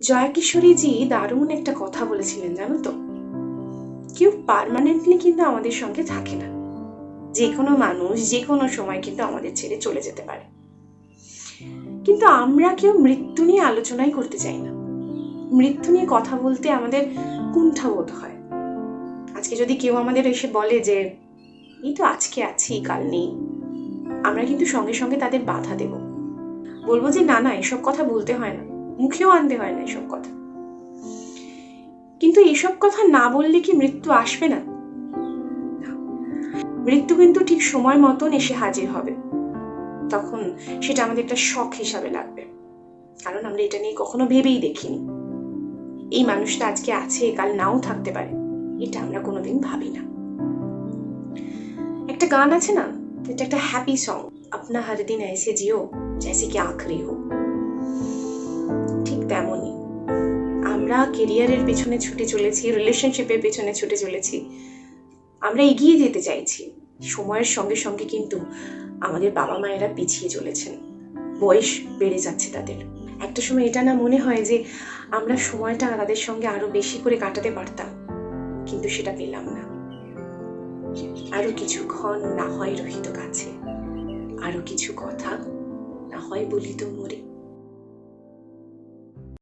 জয়া কিশোরীজি দারুণ একটা কথা বলেছিলেন, জানো তো? কেউ পার্মানেন্টলি কিন্তু আমাদের সঙ্গে থাকে না। যে কোনো মানুষ যে কোনো সময় কিন্তু আমাদের ছেড়ে চলে যেতে পারে। কিন্তু আমরা কেউ মৃত্যু নিয়ে আলোচনাই করতে চাই না। মৃত্যু নিয়ে কথা বলতে আমাদের কুণ্ঠাবোধ হয়। আজকে যদি কেউ আমাদের এসে বলে যে, এই তো আজকে আছি কাল নেই, আমরা কিন্তু সঙ্গে সঙ্গে তাদের বাধা দেব। বলব যে, না না, এসব কথা বলতে হয় না। মুখেও আনতে হয় না এসব কথা। কিন্তু এসব কথা না বললে কি মৃত্যু আসবে না। মৃত্যু কিন্তু ঠিক সময় মতন এসে হাজির হবে। তখন সেটা আমাদের একটা শখ হিসাবে লাগবে। কারণ আমরা এটা নিয়ে কখনো ভেবেই দেখিনি। এই মানুষটা আজকে আছে কাল নাও থাকতে পারে। এটা আমরা কোনোদিন ভাবি না। একটা গান আছে না? এটা একটা হ্যাপি সং আপনা হর দিন এসে জিও জैसे কি আখরি হোক। আমরা কেরিয়ারের পেছনে ছুটে চলেছি রিলেশনশিপের পেছনে ছুটে চলেছি। আমরা এগিয়ে যেতে চাইছি। সময়ের সঙ্গে সঙ্গে কিন্তু আমাদের বাবা মায়েরা পিছিয়ে চলেছেন। বয়স বেড়ে যাচ্ছে তাদের। একটা সময় এটা না মনে হয় যে আমরা সময়টা তাদের সঙ্গে আরও বেশি করে কাটাতে পারতাম, কিন্তু সেটা পেলাম না। আরও কিছুক্ষণ না হয় রহিত কাছে, আরও কিছু কথা না হয় বলিত মোরে।